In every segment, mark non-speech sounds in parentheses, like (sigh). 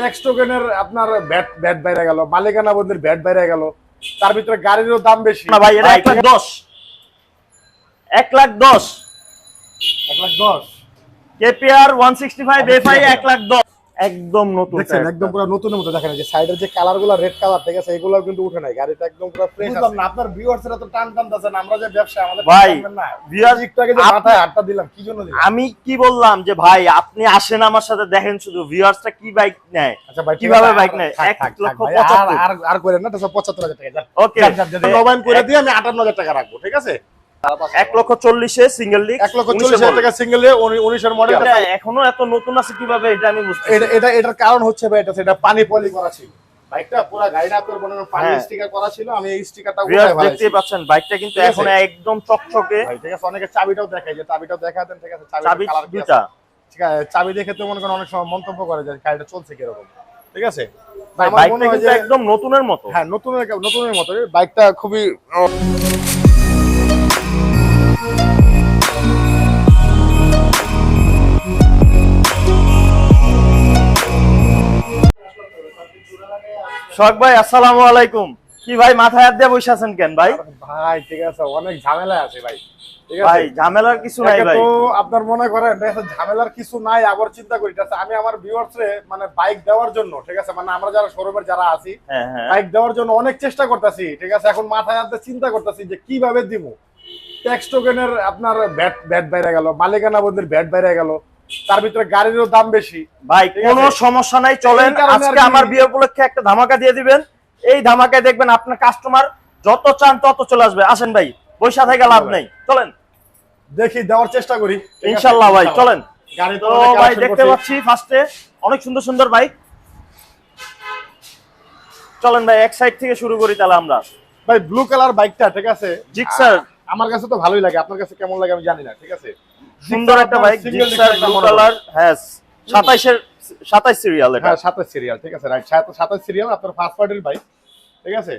Tax টোকেনের আপনার bat bat বাইরে গেল মালিকানা বন্দির ব্যাট বাইরে গেল তার ভিতরে গাড়িরও দাম বেশি। না ভাই এটা এক লাখ দশ। এক লাখ দশ। এক লাখ দশ। KPR one sixty five FI এক লাখ দশ। একদম নতুন দেখছেন একদম পুরো নতুনের মতো দেখেন যে সাইডের যে কালারগুলো রেড কালার ঠিক আছে এগুলো কিন্তু উঠে নাই। গাড়িটা একদম পুরো ফ্রেশ বুঝলাম না আপনার ভিউয়ার্স এর তো টান টানতেছেন আমরা যে ব্যবসা আমাদের ভাই, না। একটু আগে যে মাথায় হাতটা দিলাম কি জন্য দিলাম? আমি কি বললাম যে ভাই আপনি আসেন আমার সাথে দেখেন শুধু ভিউয়ার্সটা কি বাইক নেয় আচ্ছা ভাই কীভাবে বাইক নেয়? থাক, এক থাক, লক্ষ থাক ভাই, আর- আর করেন না তো পঁচাত্তর হাজার টাকা ওকে নবায়ন করে দিয়ে আমি আটান্ন হাজার টাকা রাখব ঠিক আছে? এক লক্ষ চল্লিশে সিঙ্গেল ডিস্ক এক লক্ষ চল্লিশ টাকা সিঙ্গেল উনিশের মডেল এখনও এত নতুন আছে কীভাবে এটা আমি বুঝতে এটা এটা এটার কারণ হচ্ছে ভাই এটা সেটা পানি পলি করা ছিল। বাইকটা পুরো গাড়িটা আপনার মনে পানি হ্যাঁ। স্টিকার করা ছিল আমি এই স্টিকারটা ভিউয়ার্স উঠাই ফেলাইছি। দেখতেই পাচ্ছেন বাইকটা কিন্তু এখন একদম চকচকে। ঠিক আছে অনেকে চাবিটাও যে চাবিটাও দেখা দেন ঠিক আছে চাবি? ঠিক আছে দেখে তো মনে করেন অনেক সময় মন্তব্য করে যে গাড়িটা চলছে কীরকম। ঠিক আছে? বাইকটা কিন্তু একদম নতুনের মতো। হ্যাঁ নতুনের নতুনের মতো। বাইকটা খুবই শখ ভাই আসসালামু আলাইকুম। কি ভাই মাথায় হাত দিয়ে বসে আছেন কেন ভাই? ভাই ঠিক আছে অনেক ঝামেলা আছে ভাই। ভাই ঝামেলার কিছু নাই ভাই। তো আপনার মনে করেন ঝামেলার কিছু নাই আবার চিন্তা করি আমি আমার ভিউয়ার্স মানে বাইক দেওয়ার জন্য ঠিক আছে মানে আমরা যারা শোরুমের যারা আছি হ্যাঁ হ্যাঁ। বাইক দেওয়ার জন্য অনেক চেষ্টা করতেছি ঠিক আছে এখন মাথায় হাতে চিন্তা করতেছি যে কীভাবে দিব। ট্যাক্স টোকেনের আপনার ব্যাট ব্যাট বাইরে গেল মালিকানা বন্দির ব্যাট বাইরে গেল তার ভিতরে গাড়িরও দাম বেশি। ভাই কোনো সমস্যা নাই চলেন। আজকে আমার বিয়ে উপলক্ষে একটা ধামাকা দিয়ে দিবেন। এই ধামাকায় দেখবেন আপনার কাস্টমার যত চান তত চলে আসবে। আসেন ভাই বৈশা থেকে লাভ নেই। চলেন। দেখি দেওয়ার চেষ্টা করি। ইনশাল্লাহ ভাই চলেন। গাড়ি তো তো ভাই দেখতে পাচ্ছি ফার্স্টে অনেক সুন্দর সুন্দর বাইক চলেন ভাই এক সাইড থেকে শুরু করি তাহলে আমরা। ভাই ব্লু কালার বাইকটা ঠিক আছে? জিক্সার। আমার কাছে তো ভালোই লাগে। আপনার কাছে কেমন লাগে আমি জানি না ঠিক আছে? সুন্দর একটা বাইক জিক্সার ব্লু কালার হ্যাঁ সাতাইশের সাতাইশ সিরিয়াল এটা। হ্যাঁ সাতাশ সিরিয়াল ঠিক আছে রাইট সাতাশ সিরিয়াল আপনার ফার্স্ট পার্টির বাইক ঠিক আছে?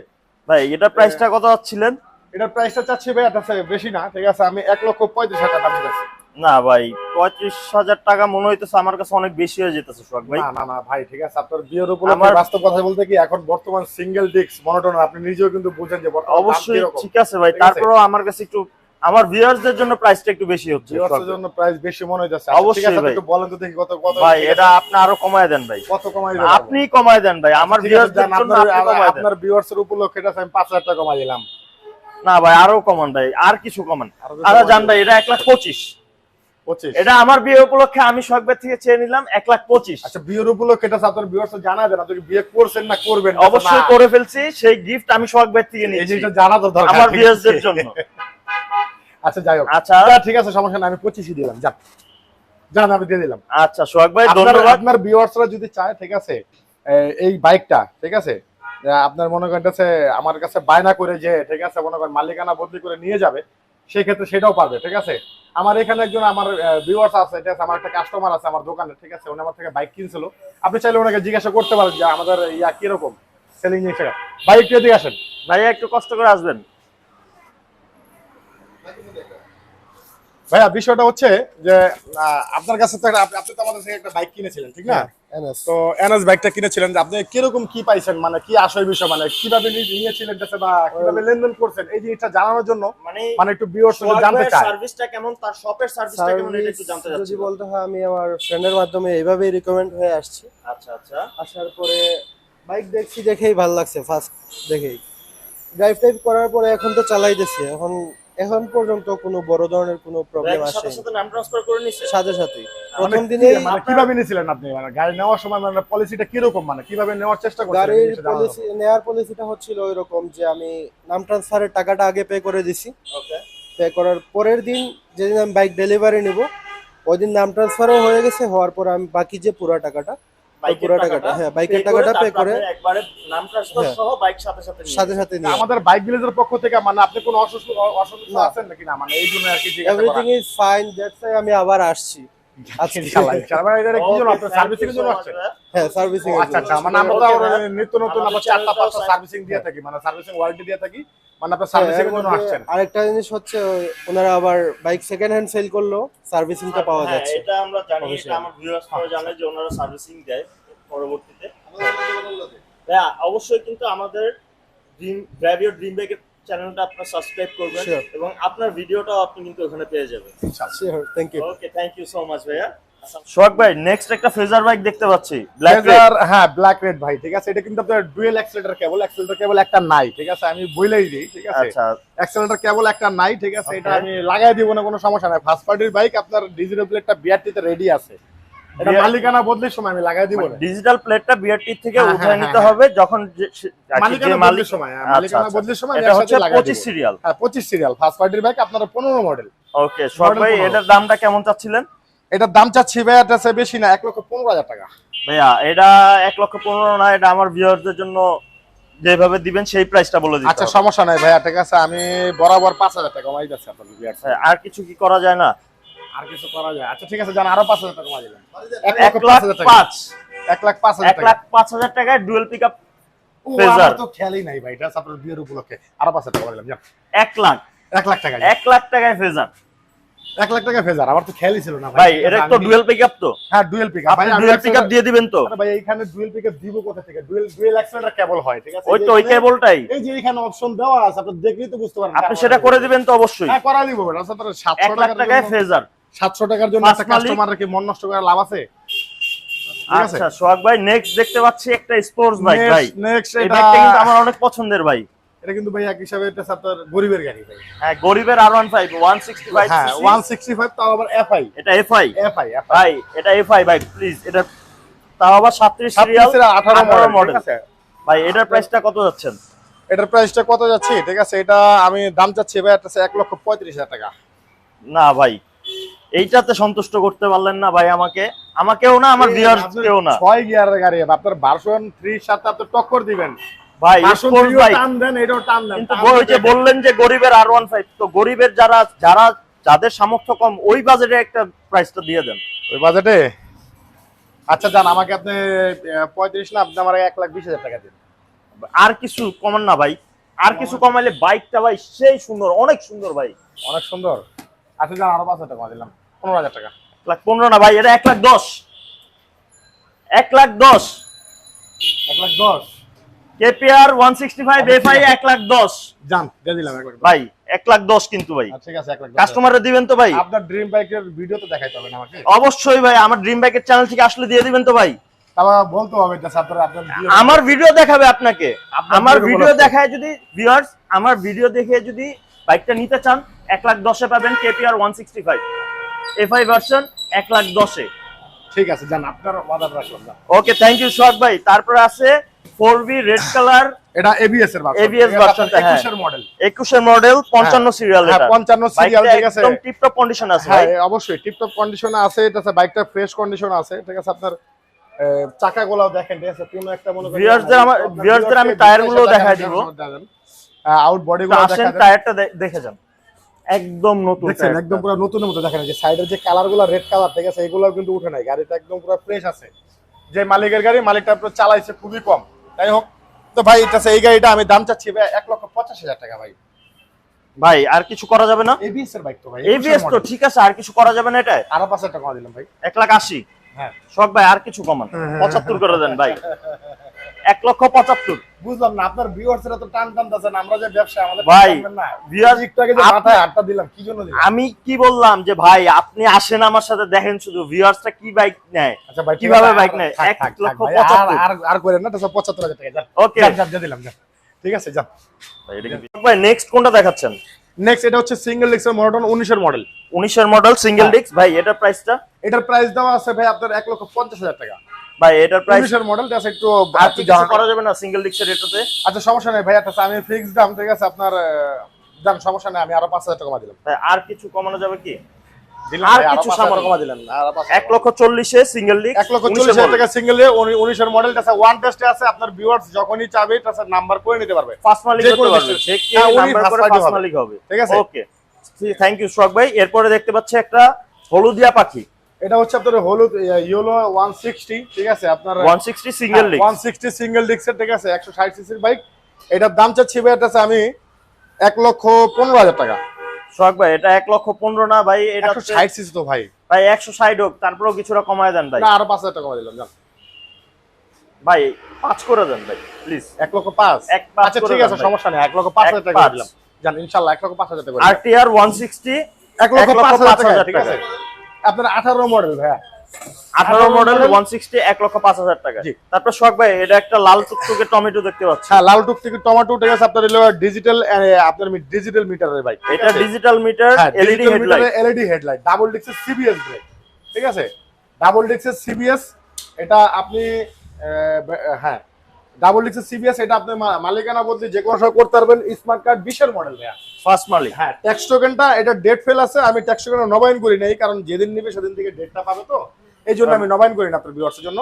ভাই এটা প্রাইসটা কত ছিলেন এটার প্রাইসটা চাচ্ছি ভাই এটা বেশি না ঠিক আছে আমি এক লক্ষ পঁয়ত্রিশ হাজার দাম দিতেছি। না ভাই পঁয়ত্রিশ হাজার টাকা মনে হইতেছে আমার কাছে অনেক বেশি হয়ে যেতেছে সোহাগ ভাই। না না ভাই ঠিক আছে আপনার বিয়ের উপলক্ষে আমার- বাস্তব কথা বলতে কি এখন বর্তমান সিঙ্গেল ডিস্ক মনোটন আপনি নিজেও কিন্তু বুঝেন যে অবশ্যই ঠিক আছে ভাই? তারপরেও আমার কাছে একটু আমার ভিউয়ার্সদের জন্য প্রাইসটা একটু বেশি হচ্ছে এর জন্য প্রাইস বেশি মনে অবশ্যই ঠিক আছে একটু বলেন তো দেখি কত কত ভাই এটা আপনি আরও কমায় দেন ভাই। কত কমাই আপনি কমায় দেন ভাই। আমার ভিউয়ার্সদের জন্য আপনি কমায় দেন। আপনার ভিউয়ার্স এর উপলক্ষে এটা আমি পাঁচ হাজার টাকা কমাই দিলাম। না ভাই আরও কমান ভাই আর কিছু কমান। আরও কমাই জান ভাই এটা এক লাখ পঁচিশ। পঁচিশ। এটা আমার বিয়ে উপলক্ষে আমি সোহাগবের থেকে চেয়ে নিলাম এক লাখ পঁচিশ। আচ্ছা বিয়ের উপলক্ষে এটা আপনার ভিউয়ার্স জানা দেন আপনি বিয়ে করছেন না করবেন? অবশ্যই করে ফেলছি সেই গিফট আমি সোহাগবের থেকে এই যে নিয়েছি। এটা জানা তো দরকার আমার ঠিক ভিউয়ার্সদের জন্য। (laughs) আচ্ছা যাই হোক। আচ্ছা। ঠিক আছে সমস্যা নাই আমি পঁচিশই দিলাম যান যান আমি দিয়ে দিলাম। আচ্ছা সোহাগ ভাই ধন্যবাদ। আপনার ভিউয়ার্সরা যদি চায় ঠিক আছে এই বাইকটা ঠিক আছে আপনার মনে করেন আমার কাছে বায়না করে যে ঠিক আছে মনে করেন মালিকানা বদলি করে নিয়ে যাবে সেই ক্ষেত্রে সেটাও পারবে ঠিক আছে। আমার এখানে একজন আমার ভিউয়ার্স আছে ঠিক আছে আমার একটা কাস্টমার আছে আমার দোকানে ঠিক আছে উনি আমার থেকে বাইক কিনছিল। আপনি চাইলে ওনাকে জিজ্ঞাসা করতে পারেন যে আমাদের ইয়া কীরকম সেলিং জিনিসটা বাইক এদিকে আসেন। ভাইয়া একটু কষ্ট করে আসবেন। ভাইয়া বিষয়টা হচ্ছে যে আপনার কাছে তো আপনি তো আমাদের থেকে একটা বাইক কিনেছিলেন ঠিক না? তো এনএস বাইকটা কিনেছিলেন যে আপনি কীরকম কি পাইছেন? মানে কি আশয় বিষয়? মানে কীভাবে নিয়েছিলেন বা কীভাবে লেনদেন করছেন? এই জিনিসটা জানানোর জন্য মানে মানে একটু ভিউয়ার্স জানতে চায় সার্ভিসটা কেমন? তার শপের সার্ভিসটা কেমন? এটা একটু জানতে চাচ্ছি যদি বলতে হয় আমি আমার ফ্রেন্ডের মাধ্যমে এইভাবেই রিকমেন্ড হয়ে আসছি। আচ্ছা আচ্ছা। আসার পরে বাইক দেখছি দেখেই ভালো লাগছে ফার্স্ট দেখেই। ড্রাইভ টাইভ করার পরে এখন তো চালাইতেছি এখন এখন পর্যন্ত কোনো বড় ধরনের কোনো প্রবলেম ব্যাগের সাথে সাথে নাম ট্রান্সফার করে নিছে সাথে সাথেই। প্রথম মানে কীভাবে নিয়েছিলেন আপনি? মানে গাড়ি নেওয়ার সময় মানে পলিসিটা কীরকম মানে? কীভাবে নেওয়ার চেষ্টা করছেন গাড়ির পলিসি নেওয়ার পলিসিটা হচ্ছিল ওইরকম যে আমি নাম ট্রান্সফারের টাকাটা আগে পে করে দিছি। ওকে পে করার পরের দিন যেদিন আমি বাইক ডেলিভারি নিব ওই দিন নাম ট্রান্সফারও হয়ে গেছে হওয়ার পর আমি বাকি যে পুরো টাকাটা পুরো টাকাটা টাকাটা, হ্যাঁ, বাইকের টাকাটা তারপর করে- একবারে নাম ট্রান্সফার হ্যাঁ। সহ বাইক সাথে সাথে সাথে সাথে নিয়ে। আমাদের বাইক ভিলেজের পক্ষ থেকে মানে আপনি কোনো অসুস্থ অসুস্থ আছেন নাকি? না মানে এই জন্য আর কি জিজ্ঞাসা এভরিথিং ইজ ফাইন দ্যাটস আমি আবার আসছি। আজকে ইনশাআল্লাহ ইনশাআল্লাহ মানে এটা কি জন্য? Okay, সার্ভিসিং জন্য so much, আসছেন ভাইয়া। হ্যাঁ সার্ভিসিং আচ্ছা আচ্ছা মানে আমরা তো Okay, আবার ভাইয়া। নিত্য নতুন আবার চারটা পাঁচটা সার্ভিসিং দিয়ে থাকি মানে সার্ভিসিং ওয়ারেন্টি দিয়ে থাকি মানে আপনার হ্যাঁ, সার্ভিসিং জন্য আসছেন আরেকটা জিনিস হচ্ছে ওনারা আবার বাইক সেকেন্ড হ্যান্ড সেল করল সার্ভিসিংটা পাওয়া হ্যাঁ, যাচ্ছে। এটা আমরা জানি এটা আমার ভিউয়ার্স জানে যে ওনারা সার্ভিসিং দেয় পরবর্তীতে। ভাইয়া অবশ্যই কিন্তু আমাদের ড্রিম ব্র্যাভিও ড্রিম ব্যাগের চ্যানেলটা আপনার সাবস্ক্রাইব করবেন এবং আপনার ভিডিওটাও আপনি কিন্তু ওখানে পেয়ে যাবেন। Thank you okay thank you so much ভাইয়া। সোহাগ ভাই নেক্সট একটা ফেজার বাইক দেখতে পাচ্ছি। ব্ল্যাক Blazer, হ্যাঁ ব্ল্যাক রেড ভাই ঠিক আছে? এটা কিন্তু আপনার dual accelerator cable accelerator cable একটা নাই ঠিক আছে? আমি বইলেই দিই ঠিক আছে? আচ্ছা। অ্যাক্সিলেটর কেবল একটা নাই ঠিক আছে? এটা আমি লাগাই দিব না কোনো সমস্যা নাই। ফার্স্ট পার্টির বাইক আপনার ডিজিটাল প্লেটটা বিআরটি তে রেডি আছে। এটা মালিকানা বদলির সময় আমি লাগাই দিব ডিজিটাল প্লেটটা বিআরটি থেকে হ্যাঁ, হ্যাঁ, নিতে হ্যাঁ, হবে যখন কি মালিকানা বদলির সময় আচ্ছা, মালিকানা আচ্ছা। বদলির সময় এটা হচ্ছে সিরিয়াল হ্যাঁ পঁচিশ সিরিয়াল ফার্স্ট পার্টির বাইক আপনার পনেরো মডেল ওকে ভাই এটার দামটা কেমন চাচ্ছিলেন? এটার দাম চাচ্ছি ভাই এটা বেশি না এক লক্ষ পনেরো হাজার টাকা। ভাইয়া এটা এক লক্ষ পনেরো না এটা আমার ভিউয়ারদের জন্য যেভাবে দিবেন সেই প্রাইসটা বলে দিতে আচ্ছা সমস্যা নাই ভাইয়া ঠিক আছে আমি বরাবর পাঁচ হাজার টাকা কমাই যাচ্ছি আপনার আর কিছু কি করা যায় না? আর কিছু করা যায়। আচ্ছা ঠিক আছে জান আরও পাঁচ হাজার টাকা কমাই দিলাম এক লাখ পাঁচ টাকা। এক লাখ পাঁচ হাজার এক লাখ পাঁচ হাজার টাকায় ডুয়েল পিক আপ আমার তো খেয়ালই নাই ভাই এটা আপনার বিয়ের উপলক্ষে। আরও পাঁচ হাজার টাকা দিলাম এক লাখ। এক লাখ টাকা এক লাখ টাকায় ফেজার এক লাখ টাকা ফেজার আমার তো খেয়ালই ছিল না ভাই। এটা তো ডুয়েল পিক তো। হ্যাঁ ডুয়েল আপনি ডুয়েল দিয়ে দিবেন তো। ভাই এইখানে ডুয়েল পিক আপ দিব কোথা থেকে? ডুয়েল ডুয়েল অ্যাক্সেলেটর কেবল হয় ঠিক আছে? ওই তো ওই কেবলটাই এই যে এখানে অপশন দেওয়া আছে আপনি দেখলেই তো বুঝতে পারবেন। আপনি সেটা করে দিবেন তো অবশ্যই। হ্যাঁ করা দিব বেটা আচ্ছা 700 লাখ টাকায় ফেজার 700 টাকার জন্য একটা। কাস্টমারের কি মন নষ্ট করার লাভ আছে? আচ্ছা সোহাগ ভাই নেক্সট দেখতে পাচ্ছি একটা স্পোর্টস বাইক ভাই। নেক্সট এটা কিন্তু আমার অনেক পছন্দের ভাই এটা কিন্তু ভাই এক হিসাবে এটা আপনার গরিবের গাড়ি ভাই। হ্যাঁ গরিবের আর one five one sixty five হ্যাঁ 165 তাও আবার এফআই এটা এফআই এফআই ভাই এটা এফআই বাইক প্লিজ এটা তাও আবার সাতত্রিশ সিরিয়াল 18 মডেল ভাই এটার প্রাইসটা কত যাচ্ছেন? এটার প্রাইসটা কত যাচ্ছে ঠিক আছে? এটা আমি দাম চাচ্ছি ভাই এটা এক লক্ষ পঁয়ত্রিশ হাজার টাকা। না ভাই এইটাতে সন্তুষ্ট করতে পারলেন না ভাই আমাকে। আমাকেও না আমার এই ভিউয়ার্স কেও না। ছয় গিয়ারের গাড়ি আপনার ভার্সন থ্রির সাথে আপনি টক্কর দিবেন। ভাই স্পোর্টস বাইক টান দেন এটাও টান দেন। কিন্তু ওই যে বললেন যে গরিবের আর ওয়ান ফাইভ তো গরিবের যারা যারা যাদের সামর্থ্য কম ওই বাজেটে একটা প্রাইসটা দিয়ে দেন। ওই বাজেটে আচ্ছা জান আমাকে আপনি আহ, পঁয়ত্রিশ না আপনি আমার এক লাখ বিশ হাজার টাকা দিন। আর কিছু কমান না ভাই। আর কিছু কমাইলে বাইকটা ভাই সেই সুন্দর অনেক সুন্দর ভাই। অনেক সুন্দর। আচ্ছা জান আরও পাঁচ হাজার টাকা দিলাম। পনেরো হাজার টাকা। লাখ পনেরো না ভাই এটা এক লাখ দশ। এক লাখ দশ। এক লাখ দশ। KPR one sixty five FI এক লাখ দশ। জান দিলাম এক লাখ ভাই এক লাখ দশ কিন্তু ভাই। আচ্ছা, ঠিক আছে এক লাখ দশ। দিবেন তো ভাই। আপনার ড্রিম বাইকের ভিডিও তো দেখাইতে হবে না আমাকে। অবশ্যই ভাই আমার ড্রিম বাইকের চ্যানেল থেকে আসলে দিয়ে দিবেন তো ভাই। বলতে হবে আমার ভিডিও দেখাবে আপনাকে। আমার ভিডিও দেখায় যদি ভিউয়ার্স আমার ভিডিও দেখে যদি বাইকটা নিতে চান এক লাখ দশে পাবেন KPR one sixty five FI version এক লাখ দশে। ঠিক আছে জান আপনার অর্ডার রাখলাম ওকে থ্যাংক ইউ সোহাগ ভাই। তারপরে আছে ফোর বি রেড কালার এটা এবিএস এর ভার্সন ABS version টা, হ্যাঁ। 21 এর মডেল মডেল পঞ্চান্ন সিরিয়াল হ্যাঁ এটা। 55 সিরিয়াল ঠিক আছে। একদম টিপটপ কন্ডিশন আছে হ্যাঁ অবশ্যই টিপটপ কন্ডিশনে আছে এটা বাইকটা ফ্রেশ কন্ডিশন আছে ঠিক আছে আপনার দেখেন ঠিক আছে কোনো একটা মনে করেন আমার- আমি viewers-কে টায়ারগুলো দেখেন, দেখায় দিব। আউট আসেন টায়ারটা দেখে যান। একদম নতুন টায়ারটা। একদম পুরো নতুনের মতো দেখেন যে সাইডের যে কালারগুলো রেড কালার ঠিক আছে এগুলো কিন্তু উঠে নাই গাড়িটা একদম পুরো ফ্রেশ আছে। যে মালিকের গাড়ি মালিকটা আপনার চালাইছে খুবই কম। তাই হোক তো ভাই এটা এই গাড়িটা আমি দাম চাচ্ছি ভাই এক লক্ষ পঞ্চাশ হাজার টাকা ভাই। ভাই আর কিছু করা যাবে না? এবিএস এর বাইক তো ভাই এবিএস তো ঠিক আছে আর কিছু করা যাবে না এটা? আরও পাঁচ হাজার টাকা দিলাম ভাই। এক লাখ আশি। হ্যাঁ। শখ ভাই আর কিছু কমান। (laughs) পঁচাত্তর করে দেন ভাই। এক লক্ষ পঁচাত্তর। বুঝলাম না আপনার ভিউয়ার্স এরা তো টান টান আমরা যে ব্যবসা আমাদের ভাই, আগে যে মাথায় আটটা দিলাম কি জন্য দিলাম আমি কি বললাম যে ভাই আপনি আসেন আমার সাথে দেখেন শুধু ভিউয়ার্সটা কি বাইক নেয় আচ্ছা ভাই ঠিক কীভাবে আছে, বাইক নেয়? থাক, এক লক্ষ থাক ভাই, পঁচাত্তর। আর আর- করেন না তো পঁচাত্তর হাজার টাকা যান। ওকে যান, যান, দিলাম যান। ঠিক আছে যান। ভাই নেক্সট কোনটা দেখাচ্ছেন? নেক্সট এটা হচ্ছে সিঙ্গেল ডিক্সের মডেল উনিশের মডেল উনিশের মডেল সিঙ্গেল। ডিস্ক ভাই এটার প্রাইসটা এটার প্রাইস দেওয়া আছে ভাই আপনার এক লক্ষ পঞ্চাশ হাজার টাকা। ভাই এটার প্রাইস উনিশের মডেল আছে একটু একটু কিছু করা যাবে না সিঙ্গেল ডিস্কের এটাতে? আচ্ছা সমস্যা নেই ভাই আচ্ছা আমি ফিক্স দাম ঠিক আছে আপনার দাম সমস্যা নেই আমি আরও পাঁচ হাজার টাকা কমা দিলাম। ভাই আর কিছু কমানো যাবে কি? আর কিছু সামান্য। কমা পাঁচ হাজার এক লক্ষ চল্লিশে সিঙ্গেল ডিস্ক এক লক্ষ চল্লিশ হাজার টাকা সিঙ্গেল উনিশের মডেল আছে ওয়ান টেস্টে আছে আপনার ভিউয়ার্স যখনই চাবে তাছাড়া নাম্বার করে নিতে পারবে। ফার্স্ট মালিক হতে পারবে। যে কে নাম্বার করে ফার্স্ট মালিক হবে। ঠিক আছে? ওকে থ্যাংক ইউ শখ ভাই। এরপরে দেখতে পাচ্ছি একটা হলুদিয়া পাখি। এটা হচ্ছে আপনার হলুদ ইয়েলো ওয়ান সিক্সটি ঠিক আছে? আপনার one sixty single disc single ডিস্কের ঠিক আছে একশো ষাট সিসির বাইক এটার দাম চাচ্ছি ভাই এটা আমি এক লক্ষ পনেরো হাজার টাকা। শখ ভাই এটা এক লক্ষ পনেরো না ভাই এটা একশো হচ্ছে- ষাট সিসি তো ভাই। হোক তারপরেও কিছুটা কমায় দেন ভাই। না আরও পাঁচ হাজার টাকা কমা দিলাম জান ভাই পাঁচ করে দেন ভাই প্লিজ এক লক্ষ পাঁচ? এক পাঁচ আচ্ছা ঠিক আছে সমস্যা নেই এক লক্ষ পাঁচ এক হাজার টাকা দিলাম। জান ইনশাল্লাহ এক লক্ষ পাঁচ হাজার টাকা করে আর দিলাম। টি আর ওয়ান সিক্সটি এক লক্ষ টাকা। ঠিক আছে? আপনার আঠারো মডেল ভাইয়া। আঠারো মডেল ওয়ান সিক্সটি এক লক্ষ পাঁচ হাজার টাকা। তারপর শখ ভাই এটা একটা লাল টুকটুকে টমেটো দেখতে পাচ্ছি। হ্যাঁ লাল টুক থেকে টমেটো ঠিক আছে আপনার ডিজিটাল আপনার ডিজিটাল মিটারের বাইক এটা digital meter LED headlight LED headlight double ডিক্সের CBS brake ঠিক আছে? ডাবল ডিক্সের সিবিএস এটা আপনি হ্যাঁ ডাবল ডিক্সের সিবিএস এটা আপনি মালিকানা বদলে যে কোনো সময় করতে পারবেন। স্মার্ট কার্ড বিশের মডেল ভাইয়া। ফার্স্ট মালিক। হ্যাঁ ট্যাক্স টোকেনটা এটা ডেট ফেল আছে আমি ট্যাক্স টোকেন নবায়ন করি নাই কারণ যেদিন নিবে সেদিন থেকে ডেটটা পাবে তো। এই জন্য আমি নবায়ন করি না আপনার ভিউয়ার্সের জন্য।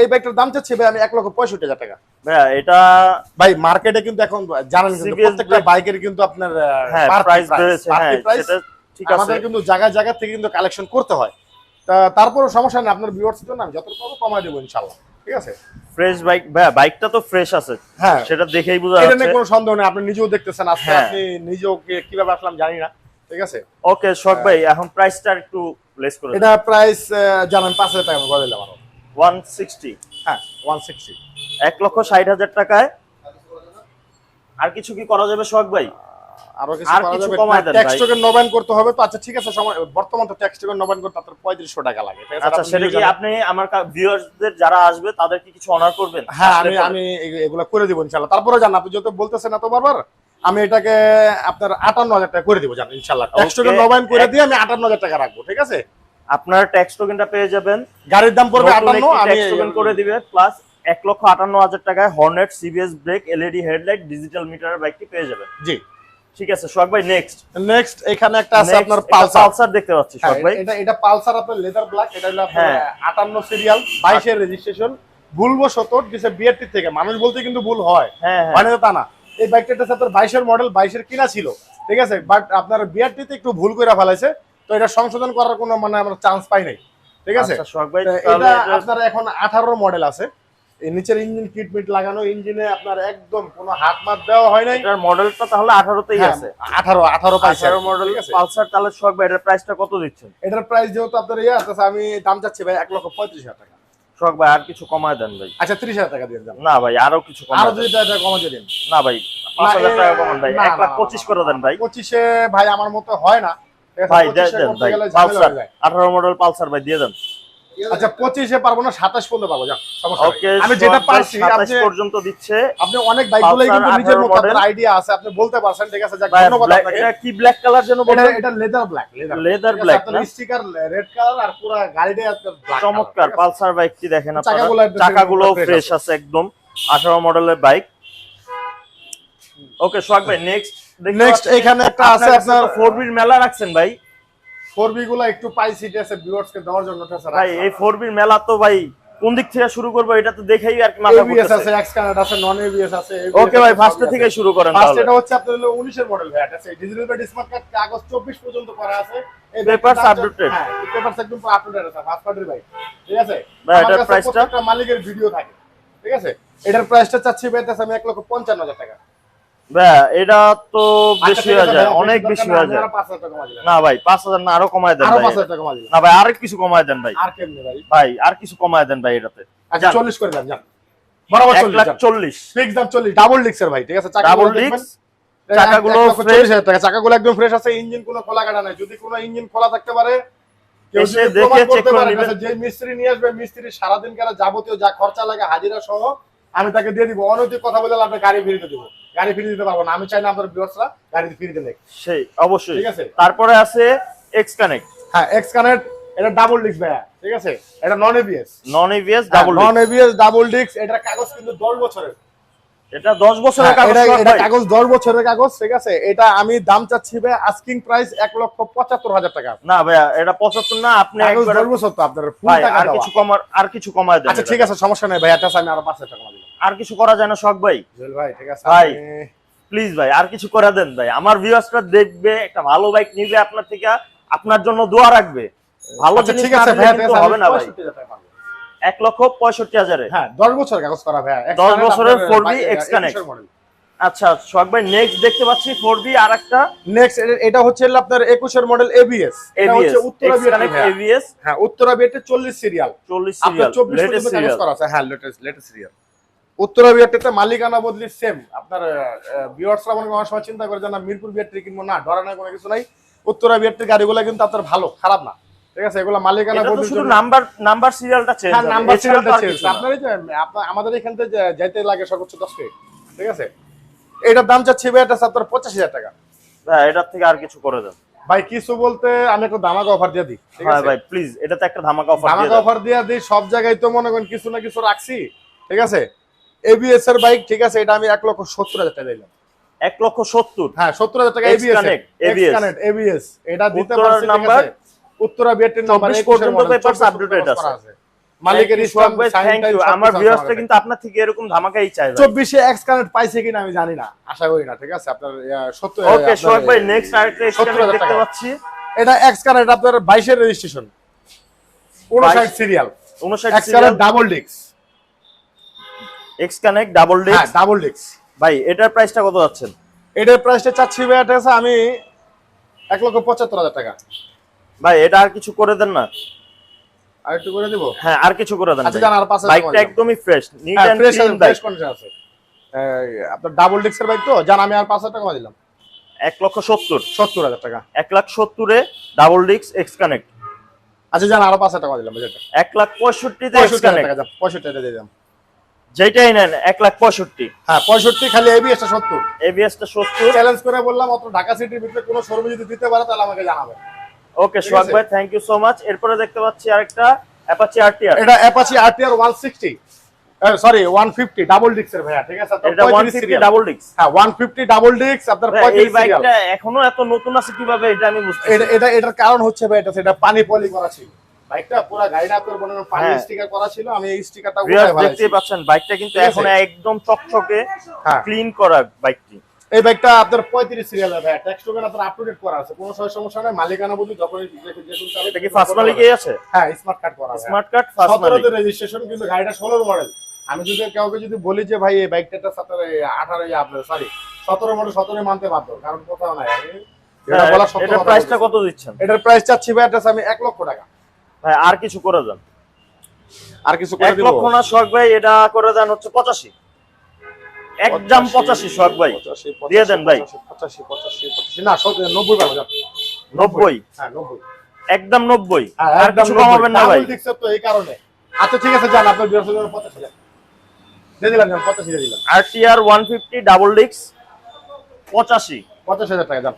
এই বাইকটার দাম চাচ্ছি ভাই আমি এক লক্ষ পঁয়ষট্টি হাজার টাকা। ভাইয়া এটা ভাই মার্কেটে কিন্তু এখন জানেন কিন্তু প্রত্যেকটা বাইকের কিন্তু আপনার হ্যাঁ প্রাইস বেড়েছে হ্যাঁ ঠিক আছে। আমাদের কিন্তু জায়গা জায়গা থেকে কিন্তু কালেকশন করতে হয়। তারপরও সমস্যা নেই আপনার ভিউয়ার্সের জন্য আমি যত পারব কমায় দেবো ইনশাল্লাহ ঠিক আছে? ফ্রেশ বাইক বাইকটা তো ফ্রেশ আছে। হ্যাঁ। সেটা দেখেই বোঝা এটা নিয়ে কোনো সন্দেহ নেই আপনি নিজেও দেখতেছেন আজকে হ্যাঁ। আপনি নিজেও কীভাবে আসলাম জানি না ঠিক আছে? ওকে শখ ভাই এখন প্রাইসটা একটু লেস করে এটা প্রাইস জানেন টাকা করে দিলাম হ্যাঁ এক লক্ষ ষাট হাজার টাকায়। আর কিছু কি করা যাবে শখ ভাই? আরও কিছু আর করা কিছু যাবে। কমায় দেন ট্যাক্স টোকেন নবায়ন করতে হবে। তো আচ্ছা ঠিক আছে বর্তমান তো ট্যাক্স টোকেন নবায়ন করতে আপনার পঁয়ত্রিশশো টাকা লাগে। আচ্ছা সেটা কি আপনি আমার ভিউয়ার্সদের যারা আসবে তাদের কি কিছু অনার করবেন? হ্যাঁ আমি আমি এগুলা করে দিব ইনশাল্লাহ তারপরে জান আপনি যত বলতেছেন এত বারবার আমি এটাকে আপনার আটান্ন হাজার টাকা করে দিব জান ইনশাল্লাহ ট্যাক্স টোকেন নবায়ন করে দিয়ে আমি আটান্ন হাজার টাকা রাখব ঠিক আছে? আপনার ট্যাক্স টোকেনটা পেয়ে যাবেন। গাড়ির দাম পড়বে আটান্ন আমি টোকেন করে দিবে প্লাস এক লক্ষ আটান্ন হাজার টাকায় Hornet CBS brake LED headlight digital মিটারের বাইকটি পেয়ে যাবেন। জি। ঠিক আছে শখ ভাই নেক্সট নেক্সট এখানে একটা আছে আপনার পালসার। পালসার দেখতে পাচ্ছি শখ ভাই। এটা এটা পালসার আপনার লেদার ব্ল্যাক এটা হলো আপনার হ্যাঁ। আটান্ন সিরিয়াল বাইশের রেজিস্ট্রেশন ভুলবো সতর দিছে বিআরটি থেকে। মানুষ বলতে কিন্তু ভুল হয়। হ্যাঁ হ্যাঁ। মানে তা না। এই বাইকটা হচ্ছে আপনার বাইশের মডেল বাইশের কিনা ছিল। ঠিক আছে? বাট আপনার বিআরটিতে একটু ভুল করে ফেলাইছে। তো এটা সংশোধন করার কোনো মানে আমরা চান্স পাই নাই। ঠিক আছে? আচ্ছা শখ ভাই এটা এটা- আপনার এখন আঠারো মডেল আছে। নিচের ইঞ্জিন কিট মিট লাগানো ইঞ্জিনে আপনার একদম কোনো হাত মাত দেওয়া হয় নাই। এটার মডেলটা তাহলে আঠারোতেই হ্যাঁ, আছে। আঠারো আঠারো পাইছে আঠারো মডেল পালসার তাহলে শখ ভাই এটার প্রাইসটা কত দিচ্ছেন? এটার প্রাইস যেহেতু আপনার ইয়ে আছে আমি দাম চাচ্ছি ভাই এক লক্ষ পঁয়ত্রিশ হাজার টাকা। শখ ভাই আর কিছু কমায় দেন ভাই। আচ্ছা ত্রিশ হাজার টাকা দিয়ে যান না ভাই আরও কিছু আরও কমায় দুই দেন টাকা কমা দিয়ে দিন। না ভাই পাঁচ না, হাজার এ- টাকা কমান ভাই। না, এক লাখ না, পঁচিশ না, করে দেন ভাই। পঁচিশে ভাই আমার মতো হয় না। ভাই দেন 25 এ দেন ভাই পালসার। হয়ে যায়। আঠারো মডেল পালসার ভাই দিয়ে দেন। আচ্ছা পঁচিশে পারব না সাতাশ পর্যন্ত পারব যান আমি যেটা পারছি আপনি পর্যন্ত দিচ্ছে। আপনি অনেক বাইকগুলোই কিন্তু নিজের মতো আপনার আইডিয়া আছে আপনি বলতে পারছেন ঠিক আছে যাক ধন্যবাদ আপনাকে। এটা কি ব্ল্যাক কালার যেন এটা লেদার ব্ল্যাক Leather black, না? স্টিকার রেড কালার আর পুরো গাড়িটাই আপনার চমৎকার? পালসার বাইকটি দেখেন আপনারা। চাকাগুলো একদম ফ্রেশ আছে। একদম। আঠারো মডেলের বাইক ওকে সোহাগ ভাই নেক্সট নেক্সট এখানে একটা আছে আপনার ফোর বির মেলা রাখছেন ভাই। গুলো একটু পাইছি আছে ভিউয়ার্স কে দেওয়ার জন্য ঠিক ভাই এই মেলা তো ভাই কোন দিক থেকে শুরু করব এটা তো দেখেই আর কি মাথা এবিএস আছে এক্স কানেক্ট আছে নন এবিএস আছে ওকে ভাই ফার্স্ট থেকে শুরু করেন ফার্স্ট এটা হচ্ছে আপনার হলো 19 এর মডেল ভাই এটা ডিজিটাল পেড স্মার্ট কার্ড কাগজ 24 পর্যন্ত করা আছে। এই হ্যাঁ পেপারস একদম আপডেটেড আছে ফার্স্ট পার্টির ভাই ঠিক আছে? ভাই, এটার কাছে price টা? প্রত্যেকটা মালিকের ভিডিও থাকে ঠিক আছে? এটার প্রাইসটা চাচ্ছি ভাই আমি 1 লক্ষ 55 হাজার টাকা। এটা তো আচ্ছা, বেশি হয়ে যায় অনেক বেশি হয়ে যায়। আরও 5000 টাকা কমা দিলাম না ভাই পাঁচ হাজার না আরও কমায় দেন ভাই 5000 টাকা কমা দিলাম না ভাই আর কিছু কমায় দেন ভাই। ভাই? আর কিছু কমায় দেন ভাই এটাতে। আচ্ছা। 40 করে দেন বরাবর এক 40 লাখ যান। চল্লিশ। ফিক্স দাম 40 ডাবল ডিক্সের ভাই ঠিক আছে? ডাবল ডিক্স। চাকাগুলো এক লক্ষ fresh। চল্লিশ হাজার টাকা। চাকাগুলো একদম ফ্রেশ আছে ইঞ্জিন কোনো খোলা কাটা নাই। যদি কোনো ইঞ্জিন খোলা থাকতে পারে। আচ্ছা, যে মিস্ত্রি নিয়ে আসবে মিস্ত্রি সারাদিন কারা যাবতীয় যা খরচা লাগে হাজিরা সহ আমি তাকে দিয়ে দিব। অনৈতিক কথা বলে আপনার গাড়ি ফিরিয়ে দিব। গাড়ি ফিরিয়ে দিতে পারব না। আমি চাই না আপনার ভিউয়ার্সরা গাড়ি ফিরিয়ে দিলে সেই অবশ্যই। ঠিক আছে? তারপরে আছে এক্স কানেক্ট হ্যাঁ এক্স কানেক্ট এটা ডাবল ডিস্ক ভাইয়া। ঠিক আছে? এটা non ABS non ABS double non ABS double disc এটার কাগজ কিন্তু 10 বছরের। এটা বছরের হ্যাঁ, কাগজ এটা করা এটা ভাই। কাগজ 10 বছরের কাগজ ঠিক আছে? এটা আমি দাম চাচ্ছি ভাই আস্কিং প্রাইস 1 লক্ষ 75 হাজার টাকা। না এটা পঁচাত্তর না আপনি কাগজ একবারে 10 বছর তো আপনার ফুল টাকা আর কিছু কমার আর কিছু কমায় দেন আচ্ছা ঠিক আছে সমস্যা নাই ভাই এটা আমি আরও 5000 টাকা দিলাম। আর কিছু করা যায় না শখ ভাই? জুয়েল ভাই ঠিক আছে ভাই, প্লিজ ভাই আর কিছু করে দেন ভাই। আমার ভিউয়ার্সরা দেখবে একটা ভালো বাইক নিবে আপনার থেকে আপনার জন্য দোয়া রাখবে। ভালো আচ্ছা জিনিস ঠিক আছে ভাই হবে না ভাই। 65,000 টাকা পাবো। এক লক্ষ পঁয়ষট্টি হাজারে হ্যাঁ 10 বছর কাগজ করা ভাই 10 বছরের 4B X Connect। আচ্ছা সোহাগ ভাই নেক্সট দেখতে পাচ্ছি ফোর বি আর একটা নেক্সট এটা হচ্ছে আপনার একুশের model ABS ABS Uttara ABS হ্যাঁ উত্তরা বিএটি চল্লিশ সিরিয়াল চল্লিশ সিরিয়াল লেটেস্ট কাগজ সিরিয়াল হ্যাঁ লেটেস্ট লেটেস্ট সিরিয়াল উত্তরা বিয়ারটিতে মালিকানা বদলি সেম আপনার বিয়ার্সরা মনে অনেক সময় চিন্তা করে যে না মিরপুর বিয়ারটি কিনবো না ডরা নাই কোনো কিছু নাই। উত্তরা বিয়ারটির গাড়িগুলো কিন্তু আপনার ভালো খারাপ না। ঠিক আছে এগুলো মালিকানা এটা তো বদলি শুধু নাম্বার নাম্বার সিরিয়ালটা চেঞ্জ হ্যাঁ নাম্বার সিরিয়ালটা চেঞ্জ আপনার এই যে আমাদের এখান থেকে যাইতে লাগে সর্বোচ্চ দশ মিনিট ঠিক আছে? এটার দাম চাচ্ছি ভাই এটা আপনার পঁচাশ হাজার টাকা। হ্যাঁ এটার থেকে আর কিছু করে দেন। ভাই কিছু বলতে আমি একটা দামাকা অফার দিয়ে দিই ঠিক হ্যাঁ আছে? ভাই প্লিজ এটাতে একটা ধামাকা অফার ধামাকা অফার দিয়ে দিই সব জায়গায় তো মনে করেন কিছু না কিছু রাখছি ঠিক আছে? এবিএস এর বাইক ঠিক আছে এটা আমি এক লক্ষ সত্তর হাজার টাকা দিলাম। এক লক্ষ সত্তর? হ্যাঁ সত্তর হাজার টাকা এবিএস এবিএস এটা দিতে পারছি নাম্বার, উত্তরা বিএটির নাম্বার 24 একুশের পর্যন্ত papers 24 আছে। মালিকের থ্যাংক ইউ আমার ভিউয়ার্সটা কিন্তু আপনার থেকে এরকম ধামাকাই চাই ভাই। চব্বিশে এক্স কানেক্ট পাইছে কিনা আমি জানি না। আশা করি না ঠিক আছে? আপনার সত্তর ওকে সোহাগ ভাই নেক্সট আরেকটা দেখতে পাচ্ছি। এটা এক্স কানেক্ট আপনার বাইশের রেজিস্ট্রেশন উনষাট সিরিয়াল 59 এক্স কানেক্ট ডাবল ডিক্স এক্স কানেক্ট ডাবল হ্যাঁ ডাবল ডিক্স ভাই এটার প্রাইসটা কত যাচ্ছেন এটার প্রাইসটা চাচ্ছি ভাই এটা আছে? আমি এক লক্ষ পঁচাত্তর হাজার টাকা। ভাই এটা আর কিছু করে দেন না। আর একটু করে দিব? হ্যাঁ আর কিছু করে দেন আচ্ছা আর হাজার বাইকটা একদমই fresh neat and fresh fresh condition আছে আপনার ডাবল ডিক্সের বাইক তো? জান আমি আর পাঁচ হাজার টাকা কমা দিলাম। এক লক্ষ সত্তর। সত্তর হাজার টাকা। এক লাখ সত্তরে ডাবল ডিস্ক এক্স কানেক্ট আচ্ছা জান আরও পাঁচ হাজার টাকা দিলাম বাজেটটা এক লাখ পঁয়ষট্টিতে এক্স পঁয়ষট্টি হাজার কানেক্ট টাকা যান পঁয়ষট্টি হাজার দিয়ে দিলাম। যেটাই নেন এক লাখ পঁয়ষট্টি। হ্যাঁ পঁয়ষট্টি খালি এবিএসটা সত্তর। এবিএসটা সত্তর। চ্যালেঞ্জ করে বললাম অত ঢাকা সিটির ভিতরে কোনো শোরুমে যদি দিতে পারে তাহলে আমাকে জানাবে ওকে সোহাগ ভাই থ্যাংক ইউ সো মাচ এরপরে দেখতে পাচ্ছি আরেকটা অ্যাপাচি আরটিআর এটা Apache RTR one sixty sorry one fifty double ডিক্সের ভাইয়া ঠিক আছে? এটা 35 150 ডাবল ডিস্ক হ্যাঁ ওয়ান ফিফটি ডাবল ডিক্স আপনার এই পঁয়ত্রিশ বাইকটা এখনও এত নতুন আছে কীভাবে এটা আমি বুঝতে এটা এটা এটার কারণ হচ্ছে ভাই এটা সেটা পানি পলি করা ছিল। বাইকটা পুরো গাড়িটা আপনার মনে পানি হ্যাঁ। স্টিকার করা ছিল আমি এই স্টিকারটা দেখতেই পাচ্ছেন বাইকটা কিন্তু এখন একদম চকচকে হ্যাঁ। ক্লিন করা বাইকটি এই বাইকটা আপনার পঁয়ত্রিশ সিরিয়াল ভাই ট্যাক্স টোকেন আপনার আপ টু ডেট করা আছে। কোনো সমস্যা নেই। মালিকানা বলি যখন এটা কি ফার্স্ট মালিকই আছে? হ্যাঁ স্মার্ট কার্ড করা আছে। স্মার্ট কার্ড ফার্স্ট মালিক। রেজিস্ট্রেশন কিন্তু গাড়িটা ষোলোর মডেল আমি যদি কাউকে যদি বলি যে ভাই এই বাইকটা সতেরো আঠারো আপনার সরি সতেরো মডেল সতেরো মানতে বাধ্য। কারণ কোথাও নাই। এটা বলা সত্য কথা প্রাইসটা কত দিচ্ছেন? এটার প্রাইস চাচ্ছি ভাই এটা আমি এক লক্ষ টাকা। ভাই আর কিছু করে দেন। আর কিছু করে দিব? লক্ষ না সোহাগ ভাই এটা করে দেন হচ্ছে পঁচাশি। একদম পঁচাশি সোহাগ ভাই। দিয়ে দেন ভাই। পঁচাশি, পঁচাশি না নব্বই নব্বই? হ্যাঁ নব্বই। একদম নব্বই? হ্যাঁ, আর কিছু কমাবেন না ভাই। তো এই কারণে। আচ্ছা ঠিক আছে যান আপনার বিরাশি পঁচাশি দিয়ে দিলাম পঁচাশি দিয়ে দিলাম। আরটিআর ওয়ান ফিফটি ডাবল ডিক্স পঁচাশি। পঁচাশি হাজার টাকা যান।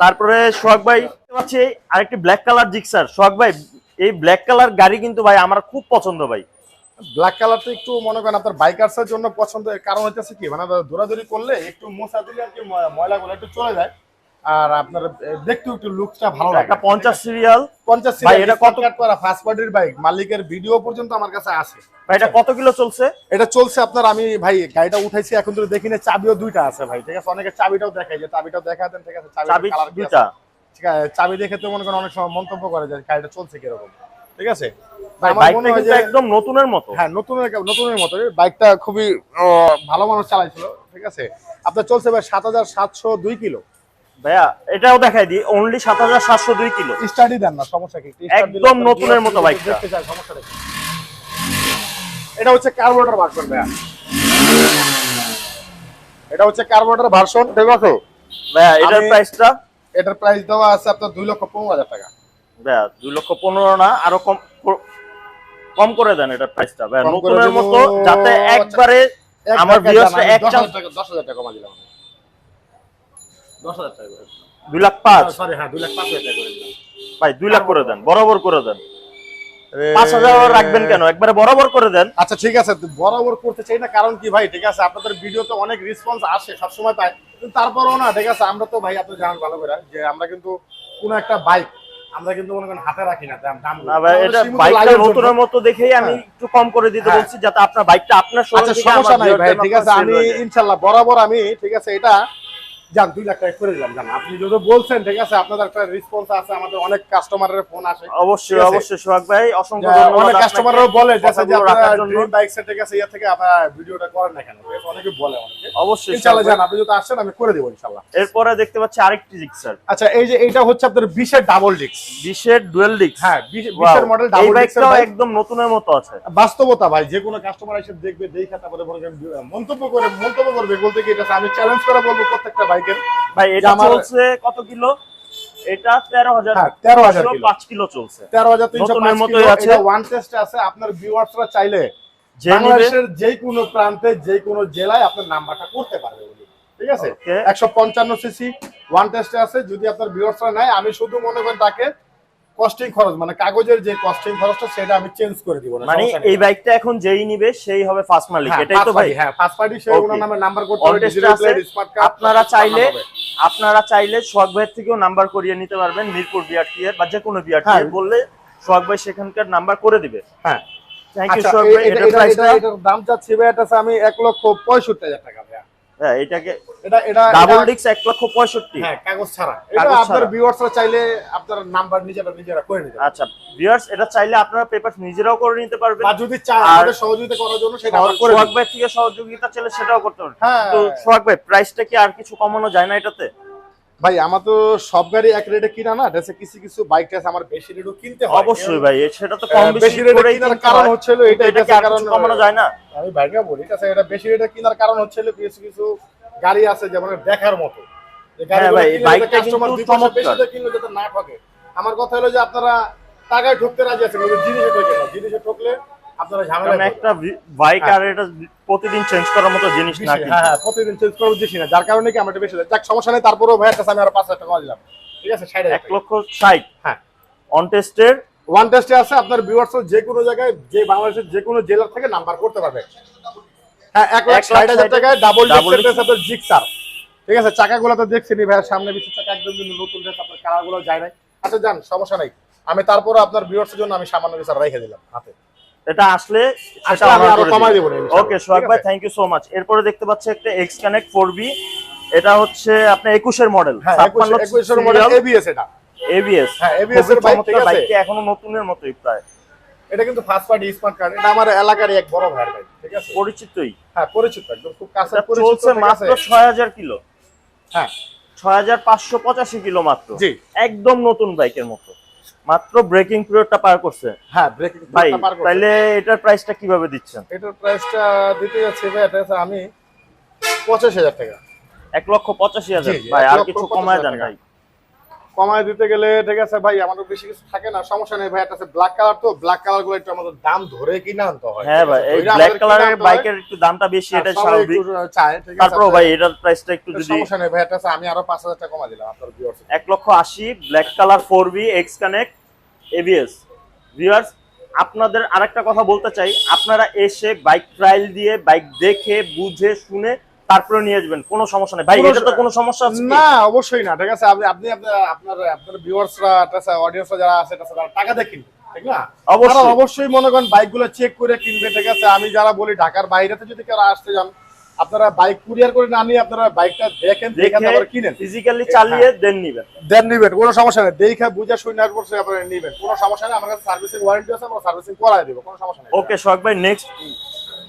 তারপরে সোহাগ ভাই পাচ্ছি আরেকটি ব্ল্যাক কালার জিক্সার সোহাগ ভাই এই ব্ল্যাক কালার গাড়ি কিন্তু ভাই আমার খুব পছন্দ ভাই। ব্ল্যাক কালারটা একটু মনে করেন আপনার বাইকার্সের জন্য পছন্দ কারণ হচ্ছে কি মানে দৌড়াদৌড়ি করলে একটু মোছা দিলে আর কি ময়- ময়লাগুলো একটু চলে যায়। আর আপনার এ, দেখতেও একটু লুকসটা ভালো লাগে। একটা পঞ্চাশ সিরিয়াল পঞ্চাশ ভাই এটা কত- করা ফার্স্ট পার্টির বাইক মালিকের ভিডিও পর্যন্ত আমার কাছে আছে। ভাই এটা কত কিলো চলছে? এটা চলছে আপনার আমি ভাই গাড়িটা উঠাইছি এখন তো দেখি না চাবিও দুইটা আছে ভাই ঠিক আছে? অনেকে চাবিটাও দেখাই যে চাবিটাও দেখা দেন ঠিক আছে? চাবি কালার দুইটা? ঠিক আছে চাবি দেখে তো মনে করেন অনেক সময় মন্তব্য করে যে গাড়িটা চলছে কীরকম ঠিক আছে? বাইকটা কিন্তু একদম নতুনের মতো। হ্যাঁ নতুনের নতুনের মতো। বাইকটা খুবই ভালো মানুষ চালাইছিল ঠিক আছে? আপনার চলছে ভাই সাত হাজার সাতশো দুই কিলো। ভাইয়া এটাও দেখাই দিই অনলি সাত হাজার সাতশো দুই কিলো। স্টাডি দেন না সমস্যা কি? একদম নতুনের মতো দেখতে এটা হচ্ছে কার্বোরেটর ভার্সন ভাইয়া। এটা হচ্ছে কার্বোরেটর ভার্সন ঠিক আছে? ভাইয়া এটার প্রাইসটা এটার প্রাইস দেওয়া আছে আপনার দুই লক্ষ পনেরো হাজার টাকা। ভাইয়া দুই লক্ষ পনেরো না আরও কম কম করে দেন এটার প্রাইসটা নতুনের মতো যাতে একবারে আমার টাকা viewers জান, এক দশ চান্স- হাজার টাকা কমা দিলাম আমি। দশ হাজার টাকা করে। দুই লাখ পাঁচ। সরি হ্যাঁ দুই লাখ পাঁচ হাজার টাকা করে দিলাম। ভাই দুই লাখ করে দেন বরাবর করে দেন। পাঁচ হাজার রাখবেন কেন? একবারে বরাবর করে দেন। আচ্ছা ঠিক আছে বরাবর করতে চাই না কারণ কি ভাই ঠিক আছে আপনাদের ভিডিওতে অনেক রেসপন্স আসে সবসময় পাই কিন্তু তারপরেও না ঠিক আছে আমরা তো ভাই আপনি জানেন ভালো করে যে আমরা কিন্তু কোনো একটা বাইক আমরা কিন্তু মনে করেন হাতে রাখি না দাম না ভাই এটা বাইকটা নতুনের মতো দেখেই আমি হ্যাঁ। একটু কম করে দিতে হ্যাঁ। বলছি যাতে আপনার বাইকটা আপনার আচ্ছা থেকে সমস্যা নাই ভাই ঠিক আছে আমি ইনশাআল্লাহ ইনশাল্লাহ বরাবর আমি ঠিক আছে এটা যান দুই লাখ টাকা করে দিলাম জান আপনি যদি বলছেন ঠিক আছে আপনাদের একটা রেসপন্স আছে আমাদের অনেক কাস্টমারের ফোন আসে। অবশ্যই অবশ্যই সোহাগ ভাই অসংখ্য অনেক কাস্টমাররাও বলে যে আপনারা ড্রিম বাইক সেট ঠিক আছে ইয়া থেকে আপনারা ভিডিওটা করেন না কেন অনেকে বলে অনেকে। অবশ্যই ইনশাআল্লাহ জান আপনি যদি আসেন আমি করে দেবো ইনশাআল্লাহ। এরপরে দেখতে পাচ্ছি আরেকটি জিক্সার আচ্ছা এই যে এইটা হচ্ছে আপনার বিশের ডাবল ডিস্ক বিশের ডুয়েল ডিক্স হ্যাঁ বিশ- বিশের মডেল এই ডাবল বাইকটাও একদম নতুনের মতো আছে। বাস্তবতা ভাই যে কোনো কাস্টমার এসে দেখবে দেখে তারপরে মনে মন্তব্য করে মন্তব্য করবে বলতে কি এটা আমি চ্যালেঞ্জ করে বলব প্রত্যেকটা বাইকের ভাই এটা আমার- চলছে কত কিলো? এটা তেরো হাজার হ্যাঁ তেরো হাজার কিলো চলছে। আছে। ওয়ান টেস্টে আছে। আপনার ভিউয়ার্সরা চাইলে বাংলাদেশের যে কোনো প্রান্তে যে কোনো জেলায় আপনার নাম্বারটা করতে পারবে ঠিক আছে? Okay. একশো পঞ্চান্ন সিসি ওয়ান টেস্টে আছে। যদি আপনার ভিউয়ার্সরা নেয় আমি শুধু মনে করেন তাকে কস্টিং খরচ মানে কাগজের যে কস্টিং খরচটা সেটা আমি চেঞ্জ করে দিব না মানে এই বাইকটা এখন যেই নিবে সেই হবে ফার্স্ট মালিক হ্যাঁ, এটাই তো ভাই হ্যাঁ ফার্স্ট পার্টি সে Okay. ওনার নামে নাম্বার করতে হবে আপনারা চাইলে আপনারা চাইলে সোহাগ ভাইয়ের থেকেও নাম্বার করিয়ে নিতে পারবেন মিরপুর বিআরটি এর বা যে কোনো বিআরটি হ্যাঁ। এর বললে সোহাগ ভাই সেখানকার নাম্বার করে দিবে হ্যাঁ থ্যাংক ইউ এই- ভাই এটা- এটার দাম চাচ্ছি ভাই এটা আমি এক লক্ষ পঁয়ষট্টি হাজার টাকা। হ্যাঁ এটাকে এটা এটা ডাবল ডিক্স এক লক্ষ পঁয়ষট্টি। হ্যাঁ কাগজ ছাড়া। এটা আপনার ছাড়া। ভিউয়ার্সরা চাইলে আপনার নাম্বার নিজেরা নিজেরা করে নিতে আচ্ছা ভিউয়ার্স এটা চাইলে আপনারা পেপার নিজেরাও করে নিতে পারবেন। যদি আমাদের সহযোগিতা করার জন্য সেটা আমরা করে সোহাগ ভাই থেকে সহযোগিতা চাইলে সেটাও করতে পারবেন। হ্যাঁ। তো সোহাগ ভাই প্রাইসটা কি আর কিছু কমানো যায় না এটাতে? ভাই আমার তো সব গাড়ি এক রেটে কিনা না এটা কিছু কিছু বাইক আছে আমার বেশি রেটও কিনতে হয় অবশ্যই ভাই সেটা তো কম বেশি রেটে কেনার কারণ হয়। হচ্ছে এটা এটা কারণ কমানো যায় না আমি ভাইকে বলি ঠিক আছে এটা বেশি রেটে কেনার কারণ হচ্ছে কিছু কিছু গাড়ি আছে যেমন দেখার মতো যে গাড়িগুলো ভাই, বাইকটা কিন্তু চমৎকার। কিনলে যাতে না ঠকে আমার কথা হলো যে আপনারা টাকায় ঢুকতে রাজি আছেন কিন্তু জিনিসে ঠকে না জিনিসে ঠকলে আপনারা একটা বাইক আর এটা প্রতিদিন চেঞ্জ করার মতো জিনিস না। হ্যাঁ হ্যাঁ প্রতিদিন চেঞ্জ করব দিছি না যার কারণে কি আমার বেশি। যাক সমস্যা নেই তারপরেও ভাই একটা আমি আরও পাঁচ হাজার টাকা দিলাম। ঠিক আছে ষাট এক লক্ষ ষাট। হ্যাঁ। অন টেস্টের ওয়ান টেস্টে আছে আপনার ভিউয়ার্স যে কোনো জায়গায় যে বাংলাদেশের যে কোনো জেলার থেকে নাম্বার করতে পারবে। হ্যাঁ এক লাখ ষাট হাজার টাকায় ডাবল আপনার জিক্সার ঠিক আছে চাকাগুলো তো দেখছেনই ভাই সামনে পিছনে চাকা একদম কিন্তু নতুন ড্রেস আপনার কালারগুলো যায় নাই। আচ্ছা যান সমস্যা নাই। আমি তারপরে আপনার ভিউয়ার্সের জন্য আমি সামান্য কিছু রেখে দিলাম হাতে। এটা আসলে আমি আরও কমাই দেবো ওকে সোহাগ ভাই থ্যাংক ইউ সো মাচ এরপরে দেখতে পাচ্ছি একটা এক্স কানেক্ট ফোর বি এটা হচ্ছে আপনার একুশের মডেল হ্যাঁ একুশের মডেল এবিএস এটা। এবিএস হ্যাঁ, ABS এর bike, ঠিক আছে? এখনও নতুনের মতোই প্রায়। এটা কিন্তু ফার্স্ট পার্টি স্মার্ট কার্ড এটা আমার এলাকারই এক বড় বাইক ঠিক আছে? পরিচিতই। হ্যাঁ পরিচিত একদম খুব কাছে পরিচিত চলছে মাত্র আছে? ছয় হাজার কিলো। হ্যাঁ। ছয় হাজার পাঁচশো পঁচাশি কিলো মাত্র। জি। একদম নতুন বাইকের মতো। মাত্র ব্রেকিং পিরিয়ডটা পার করছে। হ্যাঁ ব্রেকিং ভাই তাহলে এটার প্রাইসটা কীভাবে দিচ্ছেন? এটার প্রাইসটা দিতে যাচ্ছি ভাই এটা আমি পঁচাশি হাজার টাকা। এক লক্ষ পঁচাশি হাজার। ভাই আর কিছু কমায় দেন ভাই। কমায় দিতে গেলে ঠিক আছে ভাই আমাদের বেশি কিছু থাকে না সমস্যা নেই ভাই এটা ব্ল্যাক কালার তো ব্ল্যাক কালারগুলো একটু আমাদের দাম ধরে কিনে আনতে হয় হ্যাঁ ভাই এই ব্ল্যাক কালারের বাইকের একটু দামটা বেশি হ্যাঁ, এটা স্বাভাবিক। আছে তারপরেও ভাই এটার প্রাইসটা একটু যদি সমস্যা নেই ভাই এটা আমি আরও পাঁচ হাজার টাকা কমা দিলাম আপনার ভিউয়ার্স এক লক্ষ আশি black colour four B X connect ABS viewers আপনাদের আরেকটা কথা বলতে চাই আপনারা এসে বাইক ট্রায়াল দিয়ে বাইক দেখে বুঝে শুনে তারপরে নিয়ে যাবেন কোনো সমস্যা নেই। ভাই এটা তো কোনো সমস্যা আছে না অবশ্যই না ঠিক আছে? আপনি আপনি আপনার আপনার ভিউয়ার্সরা অডিয়েন্সরা যারা আছে তারা টাকা কিনবে ঠিক না? অবশ্যই। অবশ্যই মনে করেন বাইকগুলো চেক করে কিনবে ঠিক আছে? আমি যারা বলি ঢাকার বাইরেতে যদি কেউ আসতে যান আপনারা বাইক কুরিয়ার করে না নিয়ে আপনারা বাইকটা দেখেন দেখে দেখে তারপর কিনেন। ফিজিক্যালি চালিয়ে দেন নিবেন। দেন নিবেন কোনো সমস্যা নেই। দেখে বুঝে শুনে করছে আপনারা নিবেন। কোনো সমস্যা নেই আমার কাছে সার্ভিসিং ওয়ারেন্টি আছে আমরা সার্ভিসিং করাই দেবো কোনো সমস্যা নেই। ওকে সোহাগ ভাই নেক্সট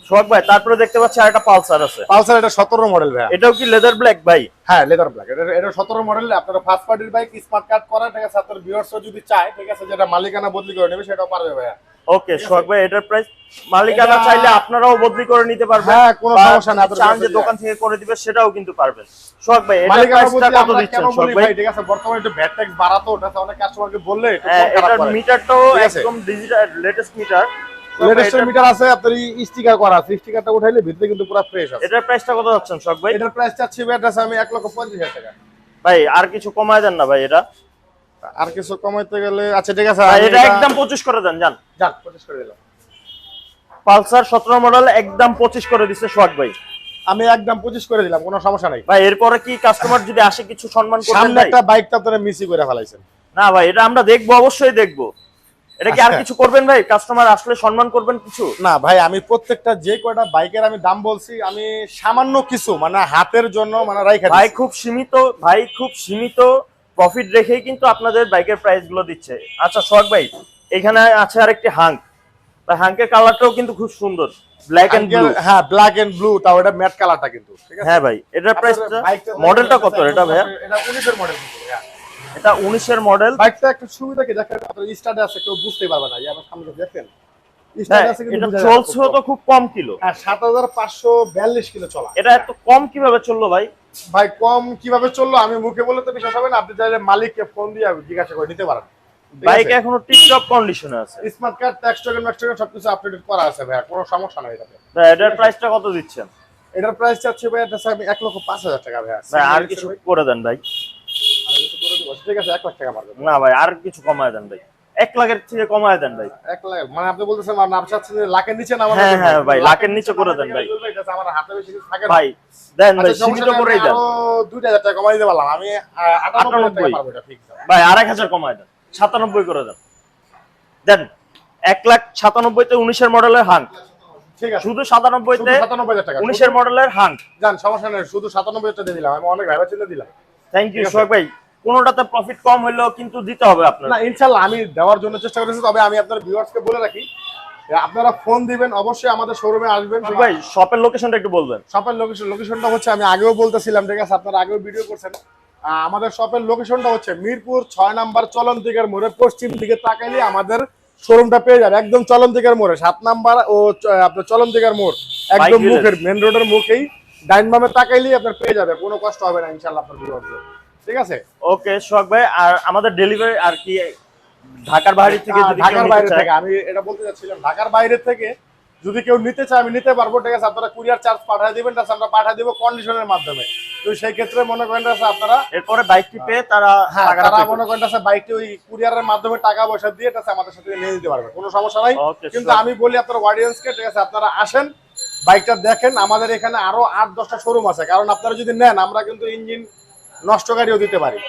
সোহাগ ভাই তারপরে দেখতে পাচ্ছি আরেকটা পালসার আছে। পালসার এটা সতেরো মডেল ভাই এটাও কি লেদার ব্ল্যাক ভাই? হ্যাঁ লেদার ব্ল্যাক এটা এটা সতেরো মডেল আপনারা ফার্স্ট পার্টির বাইক স্মার্ট কার্ড করা ঠিক আছে? আপনার ভিউয়ার্সরা যদি চায় ঠিক আছে যেটা মালিকানা বদলি করে নেবে সেটাও পারবে ভাইয়া। ওকে সোহাগ ভাই এটার প্রাইস মালিকানা চাইলে আপনারাও বদলি করে নিতে পারবেন। হ্যাঁ, কোনো সমস্যা না, চান যে দোকান থেকে করে দিবে সেটাও কিন্তু পারবেন। সোহাগ ভাই এটার মালিকানা প্রাইসটা কত দিচ্ছেন সোহাগ ভাই? ভাই? ঠিক আছে বর্তমানে একটু ভ্যাট ট্যাক্স বাড়াতো ওটা অনেক কাস্টমারকে বললে একটু হ্যাঁ, এটার মিটারটাও একদম digital latest meter latest meter আছে আপনার স্টিকার করা আছে। স্টিকারটা উঠাইলে ভিতরে কিন্তু পুরো ফ্রেশ আছে। এটার প্রাইসটা কত যাচ্ছেন ভাই? এটার প্রাইস চাচ্ছি আমি লক্ষ টাকা। ভাই আর কিছু কমায় দেন না ভাই এটা? আর কিছু কমাইতে গেলে আচ্ছা ঠিক আছে এটা একদম পঁচিশ করে দেন জান যান পঁচিশ করে দিলাম। পালসার সতেরো মডেল একদম পঁচিশ করে দিচ্ছে সোহাগ ভাই। আমি একদম পঁচিশ করে দিলাম কোনো সমস্যা নাই। ভাই এরপরে কি কাস্টমার যদি আসে কিছু সম্মান করবেন সামনে একটা বাইক তো আপনারা মিসই করে ফেলাইছেন। না ভাই এটা আমরা দেখব অবশ্যই দেখব। এটা কি আর কিছু করবেন ভাই? কাস্টমার আসলে সম্মান করবেন কিছু? না ভাই আমি প্রত্যেকটা যে কয়টা বাইকের আমি দাম বলছি আমি সামান্য কিছু মানে হাতের জন্য মানে রাইখা ভাই খুব সীমিত ভাই খুব সীমিত প্রফিট রেখেই কিন্তু আপনাদের বাইকের প্রাইসগুলো দিচ্ছে। আচ্ছা সোহাগ ভাই এখানে আছে আরেকটি হাঙ্ক। হাঙ্কের কালারটাও কিন্তু খুব সুন্দর। ব্ল্যাক এন্ড ব্লু হ্যাঁ ব্ল্যাক এন্ড ব্লু তাও এটা ম্যাট কালারটা কিন্তু ঠিক আছে? হ্যাঁ ভাই এটার প্রাইসটা মডেলটা কত এটা ভাইয়া? এটা 19 এর মডেল এটা উনিশের মডেল বাইকটা একটু সুবিধা কি? দেখেন আপনার স্টার্টে আছে কেউ বুঝতেই পারবে না। আমার সামনে দেখেন হ্যাঁ স্টার্টে আছে কিন্তু এটা বোঝা যাবে চলছেও তো খুব কম কিলো। হ্যাঁ 7542 কিলো চলা। এটা এত কম কীভাবে চলল ভাই? ভাই কম কীভাবে চলল? আমি মুখে বলে তো বিশ্বাস হবে না। আপনি চাইলে মালিককে ফোন দিয়ে জিজ্ঞাসা করে নিতে পারেন। বাইক এখনও টিপটপ কন্ডিশনে আছে। Smart card tax token max token সবকিছু আপডেট করা আছে ভাই কোনো সমস্যা নাই এটাতে। তা এটার প্রাইসটা কত দিচ্ছেন? এটার প্রাইস চাচ্ছি ভাই এটা আমি এক লক্ষ পাঁচ হাজার টাকা ভাই আর কিছু করে দেন ভাই। ঠিক আছে এক লাখ টাকা পারবেন না ভাই আর কিছু কমায় দেন ভাই। এক লাখের থেকে কমায় দেন ভাই। এক লাখ মানে আপনি বলতেছেন আমার নাম চাচ্ছেন লাখের নিচে না হ্যাঁ, হ্যাঁ, ভাই, লাখের নিচে করে দেন ভাই। আমার হাতে বেশি থাকে ভাই দেন ভাই আচ্ছা, সীমিত করেই দেন। আরও দুই হাজার টাকা কমাই দিতে পারলাম। আমি আহ, আটানব্বই হাজার টাকা পারব এটা ভাই কমায় দেন। সাতানব্বই করে দেন। দেন এক লাখ সাতানব্বইতে উনিশের মডেলের হাঙ্ক। ঠিক আছে। শুধু শুধু সাতানব্বইতে সাতানব্বই হাজার টাকা উনিশের মডেলের হাঙ্ক। যান সমস্যা নেই শুধু সাতানব্বই টাকা দিয়ে দিলাম। আমি অনেক ভাইবার চিন্তা দিলাম। থ্যাংক ইউ সোহাগ ভাই। কোনোটাতে প্রফিট কম হইলেও কিন্তু দিতে হবে আপনার। না ইনশাল্লাহ আমি দেওয়ার জন্য চেষ্টা করেছি তবে আমি আপনার ভিউয়ার্সকে বলে রাখি আপনারা ফোন দিবেন অবশ্যই আমাদের শোরুমে আসবেন। ভাই শপের লোকেশনটা একটু বলবেন। শপের লোকেশন লোকেশনটা হচ্ছে আমি আগেও বলতেছিলাম ঠিক আছে আপনারা আগেও ভিডিও করছেন। আমাদের শপের লোকেশনটা হচ্ছে মিরপুর ছয় নাম্বার চলন দিকের মোড়ে পশ্চিম দিকে তাকাইলে আমাদের শোরুমটা পেয়ে যাবে একদম চলন দিকের মোড়ে সাত নাম্বার ও আপনার চলন দিকের মোড় একদম মুখের মেন রোডের মুখেই ডাইন বামে তাকাইলেই আপনার পেয়ে যাবে কোনো কষ্ট হবে না ইনশাল্লাহ আপনার ঠিক আছে? ওকে সোহাগ ভাই আর আমাদের ডেলিভারি আর কি ঢাকার বাইরে থেকে ঢাকার বাইরে থেকে আমি এটা বলতে চাচ্ছিলাম ঢাকার বাইরে থেকে যদি কেউ নিতে চায় আমি নিতে পারব ঠিক আছে? আপনারা কুরিয়ার চার্জ পাঠিয়ে দিবেন তাছাড়া আমরা পাঠিয়ে দিব কন্ডিশনের মাধ্যমে। তো সেই ক্ষেত্রে মনে করেন আপনারা এরপরে বাইকটি পেয়ে তারা হ্যাঁ তারা মনে করেন বাইকটি ওই কুরিয়ারের মাধ্যমে টাকা পয়সা দিয়ে এটা আমাদের সাথে নিয়ে নিতে পারবে। কোনো সমস্যা নাই। কিন্তু আমি বলি আপনার অডিয়েন্সকে ঠিক আছে আপনারা আসেন বাইকটা দেখেন। আমাদের এখানে আরও আট দশটা শোরুম আছে। কারণ আপনারা যদি নেন আমরা কিন্তু ইঞ্জিন নষ্টকারীও দিতে পারি।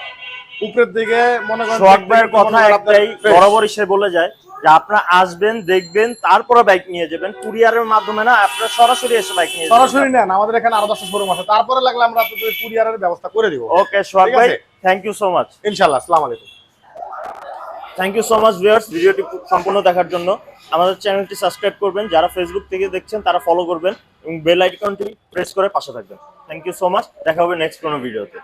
উপরের দিকে মনে করেন শর্ট বাইয়ের ভাইয়ের কথা একটাই বরাবর এসে সে বলে যায় যে আপনারা আসবেন দেখবেন তারপরে বাইক নিয়ে যাবেন। কুরিয়ারের মাধ্যমে না আপনারা সরাসরি এসে বাইক নিয়ে সরাসরি নেন আমাদের এখানে আরও দশটা শোরুম আছে। তারপরে লাগলে আমরা আপনাদের কুরিয়ারের ব্যবস্থা করে দিব। ওকে শর্ট বাই ভাই থ্যাংক ইউ সো মাচ ইনশাল্লাহ আসসালামু আলাইকুম। Thank you so much viewers ভিডিওটি সম্পূর্ণ দেখার জন্য। আমাদের চ্যানেলটি সাবস্ক্রাইব করবেন। যারা ফেসবুক থেকে দেখছেন, তারা ফলো করবেন এবং বেল আইকনটি প্রেস করে পাশে থাকবেন। থ্যাংক ইউ সো মাচ দেখা হবে নেক্সট কোনো ভিডিওতে